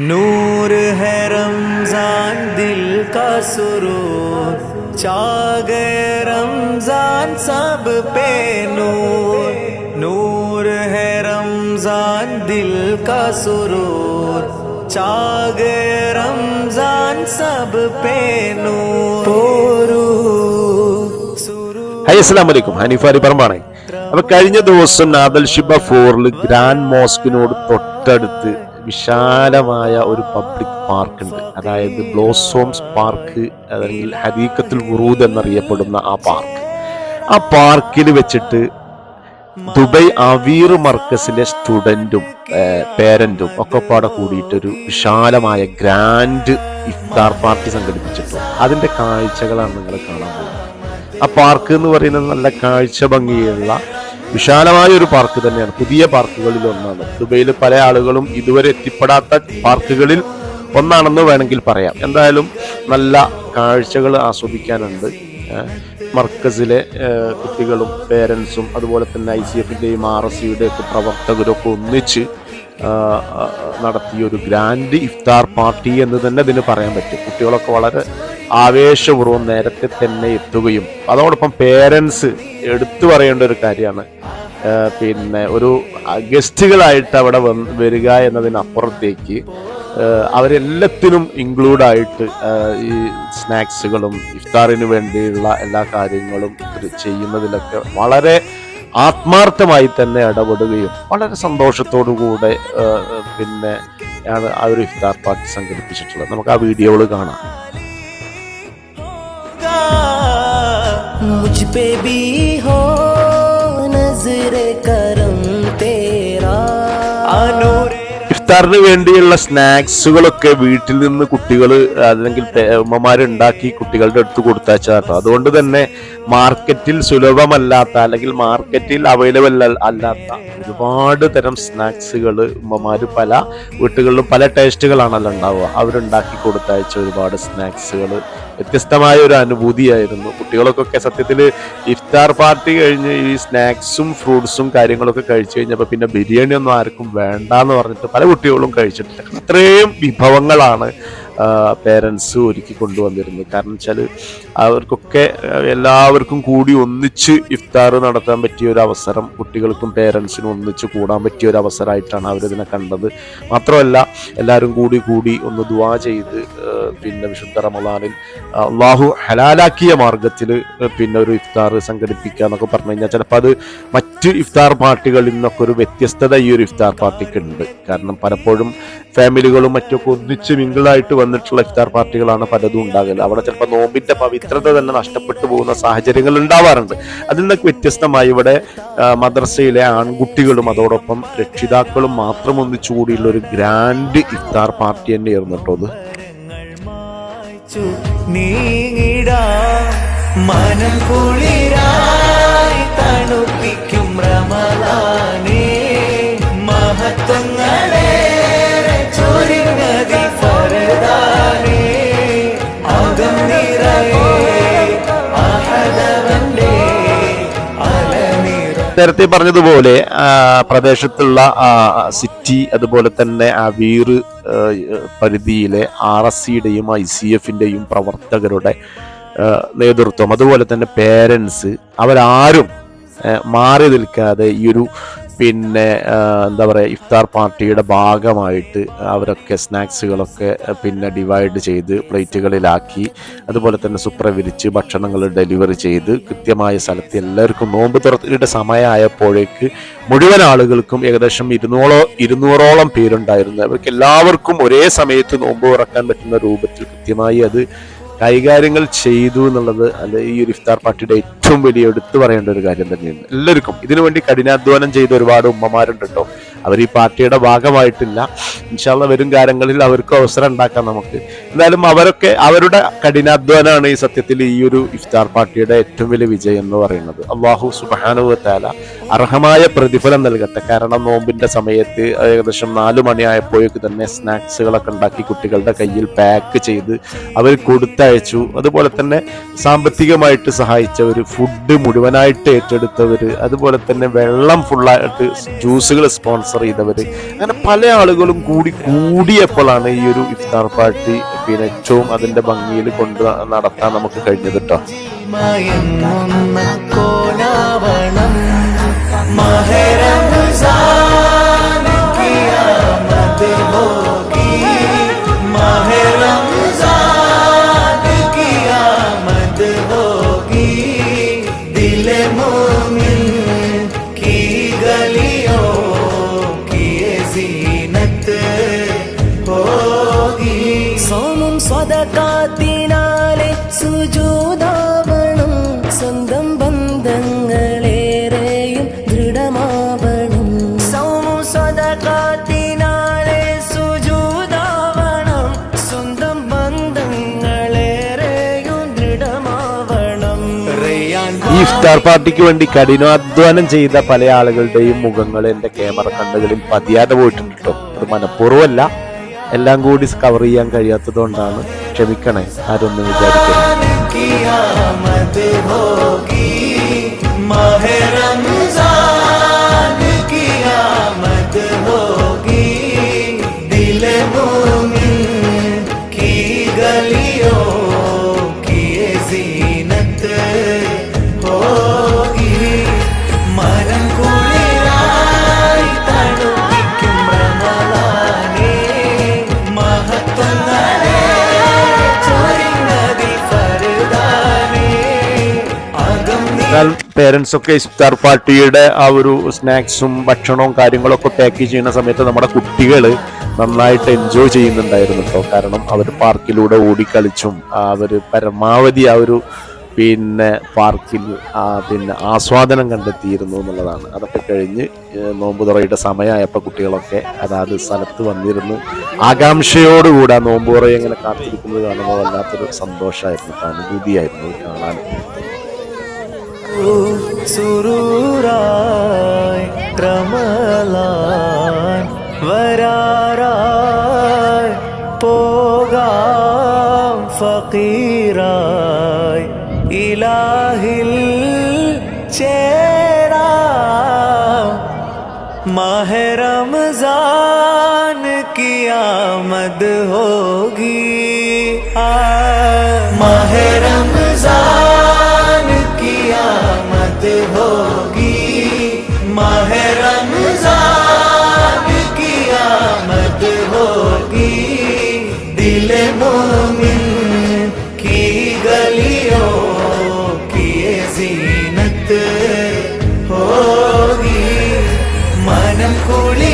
नूर है रमजान दिल का सुरूर छा गए रमजान सब पे नूर नूर है रमजान दिल का सुरूर छा गए रमजान सब पे नूर पोरू सुरूर ഹൈ അസ്സാം വലൈക്കും ഹനീഫ് അലി പറമ്പാണ് അപ്പൊ കഴിഞ്ഞ ദിവസം നാദൽ ഷിബ ഫോറിൽ ഗ്രാൻഡ് മോസ്കിനോട് തൊട്ടടുത്ത് വിശാലമായ ഒരു പബ്ലിക് പാർക്ക് ഉണ്ട്. അതായത് ബ്ലോസോംസ് പാർക്ക് അല്ലെങ്കിൽ ഹരീക്കത്തിൽ വുറൂദ് എന്നറിയപ്പെടുന്ന ആ പാർക്ക് ആ പാർക്കിൽ വെച്ചിട്ട് ദുബൈ അവീർ മർക്കസിലെ സ്റ്റുഡന്റും പേരന്റും ഒക്കെ പാടെ കൂടിയിട്ടൊരു വിശാലമായ ഗ്രാൻഡ് ഇഫ്താർ പാർട്ടി സംഘടിപ്പിച്ചിട്ടുണ്ട്. അതിന്റെ കാഴ്ചകളാണ് നിങ്ങൾ കാണാൻ പോകുന്നത്. ആ പാർക്ക് എന്ന് പറയുന്നത് നല്ല കാഴ്ച ഭംഗിയുള്ള വിശാലമായ ഒരു പാർക്ക് തന്നെയാണ്. പുതിയ പാർക്കുകളിൽ ഒന്നാണ്. ദുബൈയിൽ പല ആളുകളും ഇതുവരെ എത്തിപ്പെടാത്ത പാർക്കുകളിൽ ഒന്നാണെന്ന് വേണമെങ്കിൽ പറയാം. എന്തായാലും നല്ല കാഴ്ചകൾ ആസ്വദിക്കാനുണ്ട്. മർക്കസിലെ കുട്ടികളും പേരൻസും അതുപോലെ തന്നെ ഐ സി എഫിന്റെയും ആർ എസ് സിയുടെ ഒക്കെ പ്രവർത്തകരും ഒക്കെ ഒന്നിച്ച് നടത്തിയ ഒരു ഗ്രാൻഡ് ഇഫ്താർ പാർട്ടി എന്ന് തന്നെ ഇതിന് പറയാൻ പറ്റും. കുട്ടികളൊക്കെ വളരെ ആവേശപൂർവം നേരത്തെ തന്നെ എത്തുകയും. അതോടൊപ്പം പേരൻസ് എടുത്തു പറയേണ്ട ഒരു കാര്യമാണ്. പിന്നെ ഒരു ഗസ്റ്റുകളായിട്ട് അവിടെ വന്ന് വരിക എന്നതിനപ്പുറത്തേക്ക് അവരെല്ലാത്തിനും ഇൻക്ലൂഡായിട്ട് ഈ സ്നാക്സുകളും ഇഫ്താറിന് വേണ്ടിയുള്ള എല്ലാ കാര്യങ്ങളും ചെയ്യുന്നതിലൊക്കെ വളരെ ആത്മാർത്ഥമായി തന്നെ ഇടപെടുകയും വളരെ സന്തോഷത്തോടു കൂടെ പിന്നെ ആണ് ആ ഒരു ഇഫ്താർ പാർട്ടി സംഘടിപ്പിച്ചിട്ടുള്ളത്. നമുക്ക് ആ വീഡിയോകൾ കാണാം. मुझ पे भी हो नजर करम तेरा अनूर ഇഫ്താറിന് വേണ്ടിയുള്ള സ്നാക്സുകളൊക്കെ വീട്ടിൽ നിന്ന് കുട്ടികൾ അല്ലെങ്കിൽ ഉമ്മമാർ ഉണ്ടാക്കി കുട്ടികളുടെ അടുത്ത് കൊടുത്തയച്ചാട്ടോ അതുകൊണ്ട് തന്നെ മാർക്കറ്റിൽ സുലഭമല്ലാത്ത അല്ലെങ്കിൽ മാർക്കറ്റിൽ അവൈലബിൾ അല്ലാത്ത ഒരുപാട് തരം സ്നാക്സുകൾ ഉമ്മമാർ പല വീട്ടുകളിലും പല ടേസ്റ്റുകളാണല്ലോ ഉണ്ടാവുക അവരുണ്ടാക്കി കൊടുത്തയച്ച ഒരുപാട് സ്നാക്സുകൾ വ്യത്യസ്തമായ ഒരു അനുഭൂതിയായിരുന്നു. കുട്ടികൾക്കൊക്കെ സത്യത്തിൽ ഇഫ്താർ പാർട്ടി കഴിഞ്ഞ് ഈ സ്നാക്സും ഫ്രൂട്ട്സും കാര്യങ്ങളൊക്കെ കഴിച്ചു കഴിഞ്ഞപ്പോൾ പിന്നെ ബിരിയാണി ഒന്നും ആർക്കും വേണ്ടാന്ന് പറഞ്ഞിട്ട് പല കുട്ടികളും കഴിച്ചിട്ടില്ല. അത്രയും വിഭവങ്ങളാണ് പേരൻസ് ഒരുക്കി കൊണ്ടുവന്നിരുന്നു. കാരണം വെച്ചാൽ അവർക്കൊക്കെ എല്ലാവർക്കും കൂടി ഒന്നിച്ച് ഇഫ്താർ നടത്താൻ പറ്റിയ ഒരു അവസരം കുട്ടികൾക്കും പേരൻസിനും ഒന്നിച്ച് കൂടാൻ പറ്റിയ ഒരു അവസരമായിട്ടാണ് അവരിതിനെ കണ്ടത്. മാത്രമല്ല എല്ലാവരും കൂടി കൂടി ഒന്ന് ദുവാ ചെയ്ത് പിന്നെ വിശുദ്ധ റമദാനിൽ അള്ളാഹു ഹലാലാക്കിയ മാർഗത്തിൽ പിന്നെ ഒരു ഇഫ്താർ സംഘടിപ്പിക്കുക എന്നൊക്കെ പറഞ്ഞു കഴിഞ്ഞാൽ ചിലപ്പോൾ അത് ഇഫ്താർ പാർട്ടികളിൽ നിന്നൊക്കെ ഒരു വ്യത്യസ്തത ഈ ഒരു ഇഫ്താർ പാർട്ടിക്ക് ഉണ്ട് കാരണം പലപ്പോഴും ഫാമിലികളും മറ്റൊക്കെ ഒന്നിച്ച് മിങ്കിളായിട്ട് വന്നിട്ടുള്ള ഇഫ്താർ പാർട്ടികളാണ് പലതും ഉണ്ടാകൽ അവിടെ ചിലപ്പോൾ നോമ്പിന്റെ പവിത്രത തന്നെ നഷ്ടപ്പെട്ടു പോകുന്ന സാഹചര്യങ്ങൾ ഉണ്ടാവാറുണ്ട്. അതിൽ നിന്നൊക്കെ വ്യത്യസ്തമായി ഇവിടെ മദ്രസയിലെ ആൺകുട്ടികളും അതോടൊപ്പം രക്ഷിതാക്കളും മാത്രം ഒന്നിച്ചു കൂടിയുള്ള ഒരു ഗ്രാൻഡ് ഇഫ്താർ പാർട്ടി തന്നെയായിരുന്നു കേട്ടോ അത്. മനം കുളിരായി തണുപ്പിക്കും നേരത്തെ പറഞ്ഞതുപോലെ പ്രദേശത്തുള്ള സിറ്റി അതുപോലെ തന്നെ ആ വീറ് പരിധിയിലെ ആർ എസ് സിയുടെയും ഐ സി എഫിന്റെയും പ്രവർത്തകരുടെ നേതൃത്വം അതുപോലെ തന്നെ പേരൻസ് അവരാരും മാറി നിൽക്കാതെ ഈ ഒരു പിന്നെ എന്താ പറയുക ഇഫ്താർ പാർട്ടിയുടെ ഭാഗമായിട്ട് അവരൊക്കെ സ്നാക്സുകളൊക്കെ പിന്നെ ഡിവൈഡ് ചെയ്ത് പ്ലേറ്റുകളിലാക്കി അതുപോലെ തന്നെ സുപ്ര വിരിച്ച് ഭക്ഷണങ്ങൾ ഡെലിവറി ചെയ്ത് കൃത്യമായ സ്ഥലത്ത് എല്ലാവർക്കും നോമ്പ് തുറത്തിയുടെ സമയമായപ്പോഴേക്ക് മുഴുവൻ ആളുകൾക്കും ഏകദേശം ഇരുന്നൂറോ ഇരുന്നൂറോളം പേരുണ്ടായിരുന്നു. അവർക്ക് എല്ലാവർക്കും ഒരേ സമയത്ത് നോമ്പ് തുറക്കാൻ പറ്റുന്ന രൂപത്തിൽ കൃത്യമായി അത് കൈകാര്യങ്ങൾ ചെയ്തു എന്നുള്ളത് അല്ലെ ഈ ഒരു ഇഫ്താർ പാർട്ടിയുടെ ഏറ്റവും വലിയ എടുത്തു പറയേണ്ട ഒരു കാര്യം തന്നെയാണ്. എല്ലാവർക്കും ഇതിനു വേണ്ടി കഠിനാധ്വാനം ചെയ്ത ഒരുപാട് ഉമ്മമാരുണ്ട് കേട്ടോ. അവർ ഈ പാർട്ടിയുടെ ഭാഗമായിട്ടില്ല. ഇൻഷാല്ല വരും കാലങ്ങളിൽ അവർക്ക് അവസരം ഉണ്ടാക്കാം നമുക്ക്. എന്തായാലും അവരൊക്കെ അവരുടെ കഠിനാധ്വാനമാണ് ഈ സത്യത്തിൽ ഈ ഒരു ഇഫ്താർ പാർട്ടിയുടെ ഏറ്റവും വലിയ വിജയം എന്ന് പറയുന്നത്. അള്ളാഹു സുബാനുവത്താല അർഹമായ പ്രതിഫലം നൽകട്ടെ. കാരണം നോമ്പിന്റെ സമയത്ത് ഏകദേശം നാലു മണിയായപ്പോഴേക്ക് തന്നെ സ്നാക്സുകളൊക്കെ ഉണ്ടാക്കി കുട്ടികളുടെ കയ്യിൽ പാക്ക് ചെയ്ത് അവർ കൊടുത്തയച്ചു. അതുപോലെ തന്നെ സാമ്പത്തികമായിട്ട് സഹായിച്ച ഒരു ഫുഡ് മുഴുവനായിട്ട് ഏറ്റെടുത്തവർ അതുപോലെ തന്നെ വെള്ളം ഫുള്ളായിട്ട് ജ്യൂസുകൾ സ്പോൺസർ ചെയ്തവർ അങ്ങനെ പല ആളുകളും കൂടി കൂടിയപ്പോഴാണ് ഈ ഒരു ഇഫ്താർ പാർട്ടി പിന്നെ ഏറ്റവും അതിന്റെ ഭംഗിയിൽ കൊണ്ട് നടത്താൻ നമുക്ക് കഴിഞ്ഞത് കേട്ടോ സോമും സ്വതക്കാത്തിനാലെ സുജൂതാവണം. സ്വന്തം ബന്ധങ്ങളേറെയും ദൃഢമാവണം. സോമും സ്വതക്കാത്തിനാലെ സുജൂതാവണം. സ്വന്തം ബന്ധങ്ങളേറെയും ദൃഢമാവണം. ഈ ഇഫ്താർ പാർട്ടിക്ക് വേണ്ടി കഠിനാധ്വാനം ചെയ്ത പല ആളുകളുടെയും മുഖങ്ങൾ എന്റെ ക്യാമറ കണ്ണുകളിൽ പതിയാതെ പോയിട്ടുണ്ട് കേട്ടോ. അത് മനഃപൂർവമല്ല. എല്ലാം കൂടി കവർ ചെയ്യാൻ കഴിയാത്തത് കൊണ്ടാണ് ക്ഷമിക്കണേ ആരൊന്നും വിചാരിക്കരുത്. എന്നാൽ പേരൻസ് ഒക്കെ ഇഫ്താർ പാർട്ടിയുടെ ആ ഒരു സ്നാക്സും ഭക്ഷണവും കാര്യങ്ങളൊക്കെ പാക്ക് ചെയ്യുന്ന സമയത്ത് നമ്മുടെ കുട്ടികൾ നന്നായിട്ട് എൻജോയ് ചെയ്യുന്നുണ്ടായിരുന്നു കേട്ടോ കാരണം അവർ പാർക്കിലൂടെ ഓടിക്കളിച്ചും അവർ പരമാവധി ആ ഒരു പിന്നെ പാർക്കിൽ പിന്നെ ആസ്വാദനം കണ്ടെത്തിയിരുന്നു എന്നുള്ളതാണ്. അതൊക്കെ കഴിഞ്ഞ് നോമ്പ് തുറയുടെ സമയമായപ്പോൾ കുട്ടികളൊക്കെ അതാത് സ്ഥലത്ത് വന്നിരുന്ന്. ആകാംക്ഷയോടുകൂടി ആ തുറയെ ഇങ്ങനെ കാത്തിരിക്കുന്നത് കാണുമ്പോൾ വല്ലാത്തൊരു സന്തോഷമായിരുന്നു അനുഭൂതിയായിരുന്നു കാണാൻ. سرورائ رملان وراراي پوغام فقيراي إلهي الچيرا ماہ رمضان کی آمد ہوگی آ ماہ رمضان रात होगी। महरम किया मत होगी। दिल मोमिन की गलियों की जीनत होगी। मन कुड़ी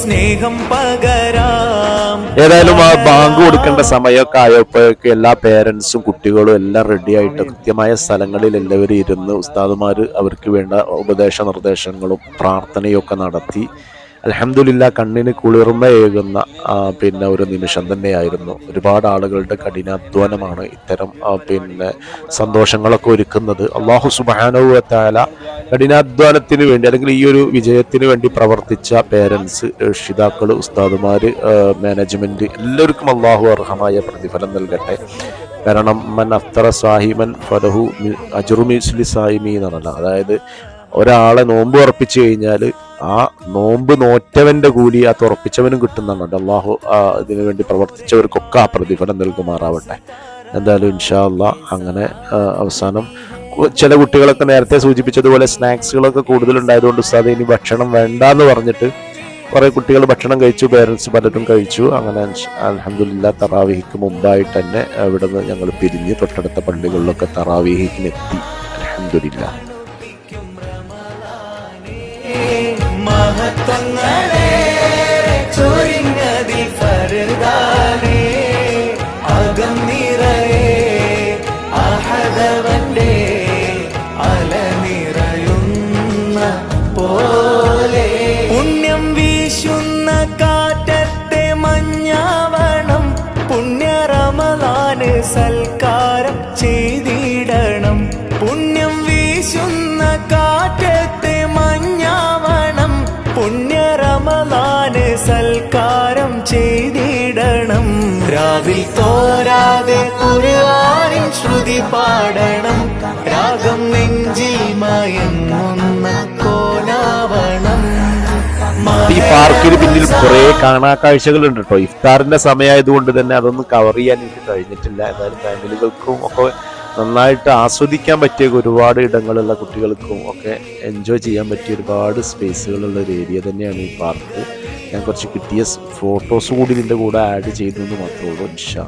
സ്നേഹം പകരാം. ഏതായാലും ആ ബാങ്ക് കൊടുക്കേണ്ട സമയമൊക്കെ ആയപ്പോഴൊക്കെ എല്ലാ പേരൻസും കുട്ടികളും എല്ലാം റെഡി ആയിട്ട് കൃത്യമായ സ്ഥലങ്ങളിൽ എല്ലാവരും ഇരുന്ന് ഉസ്താദുമാർ അവർക്ക് വേണ്ട ഉപദേശ നിർദ്ദേശങ്ങളും പ്രാർത്ഥനയൊക്കെ നടത്തി. അലഹമില്ല കണ്ണിന് കുളിർമയേകുന്ന പിന്നെ ഒരു നിമിഷം തന്നെയായിരുന്നു. ഒരുപാട് ആളുകളുടെ കഠിനാധ്വാനമാണ് ഇത്തരം പിന്നെ സന്തോഷങ്ങളൊക്കെ ഒരുക്കുന്നത്. അള്ളാഹു സുബാനുവത്തായ കഠിനാധ്വാനത്തിന് വേണ്ടി അല്ലെങ്കിൽ ഈ ഒരു വിജയത്തിന് വേണ്ടി പ്രവർത്തിച്ച പേരൻസ് രക്ഷിതാക്കൾ ഉസ്താദുമാർ മാനേജ്മെന്റ് എല്ലാവർക്കും അള്ളാഹു അർഹമായ പ്രതിഫലം നൽകട്ടെ. കാരണം മൻ അഫ്തറ സാഹിമൻ ഫലഹു അജുറുമിസ്ലി അജുറു മിസ്ലി സാഹിമി എന്നാണല്ലോ അതായത് ഒരാളെ നോമ്പ് ഉറപ്പിച്ചു കഴിഞ്ഞാൽ ആ നോമ്പ് നോറ്റവന്റെ കൂലി ആ തുറപ്പിച്ചവനും കിട്ടുന്നതാണ്. അള്ളാഹു ഇതിനു വേണ്ടി പ്രവർത്തിച്ചവർക്കൊക്കെ ആ പ്രതിഫലം നൽകുമാറാവട്ടെ. എന്തായാലും ഇൻഷാ അള്ളാ അങ്ങനെ അവസാനം ചില കുട്ടികളൊക്കെ നേരത്തെ സൂചിപ്പിച്ചതുപോലെ സ്നാക്സുകളൊക്കെ കൂടുതലുണ്ടായതുകൊണ്ട് ഉസ്താദ് ഇനി ഭക്ഷണം വേണ്ട എന്ന് പറഞ്ഞിട്ട് കുറെ കുട്ടികൾ ഭക്ഷണം കഴിച്ചു പേരൻസ് പലരും കഴിച്ചു. അങ്ങനെ അലഹമില്ല തറാവിഹിക്ക് മുമ്പായിട്ട് തന്നെ അവിടെ നിന്ന് ഞങ്ങൾ പിരിഞ്ഞ് തൊട്ടടുത്ത പള്ളികളിലൊക്കെ തറാവീഹിക്കിനെത്തി. അലഹമില്ല മഹത്വങ്ങളെ ചൊരിഞ്ഞതിൽ ഫറുദാനേ അകം നിറയെ അഹദവന്റെ അല നിറയുന്ന പോലെ. വീശുന്ന കാറ്റത്തെ മഞ്ഞാവണം പുണ്യ റമദാന് സൽക്കാരം ചെയ്തിടണം രാവിൽ തോരാതെ ഖുർആനിൻ ശ്രുതി പാടണം. രാഗം നെഞ്ചിൽ മയങ്ങുന്ന കോലാവണം. ഈ പാർക്കിന് പിന്നിൽ കുറെ കാണാ കാഴ്ചകളുണ്ട് കേട്ടോ. ഇഫ്താറിന്റെ സമയമായതുകൊണ്ട് തന്നെ അതൊന്നും കവർ ചെയ്യാൻ എനിക്ക് കഴിഞ്ഞിട്ടില്ല. എന്നാലും ഫാമിലികൾക്കും ഒക്കെ നന്നായിട്ട് ആസ്വദിക്കാൻ പറ്റിയ ഒരുപാട് ഇടങ്ങളുള്ള കുട്ടികൾക്കും ഒക്കെ എൻജോയ് ചെയ്യാൻ പറ്റിയ ഒരുപാട് സ്പേസുകളുള്ള ഒരു ഏരിയ തന്നെയാണ് ഈ പാർക്ക് ഞാൻ കുറച്ച് കിട്ടിയ ഫോട്ടോസ് കൂടി ഇതിന്റെ കൂടെ ആഡ് ചെയ്തു എന്ന് മാത്രമേ ഉള്ളൂ ഇൻഷാ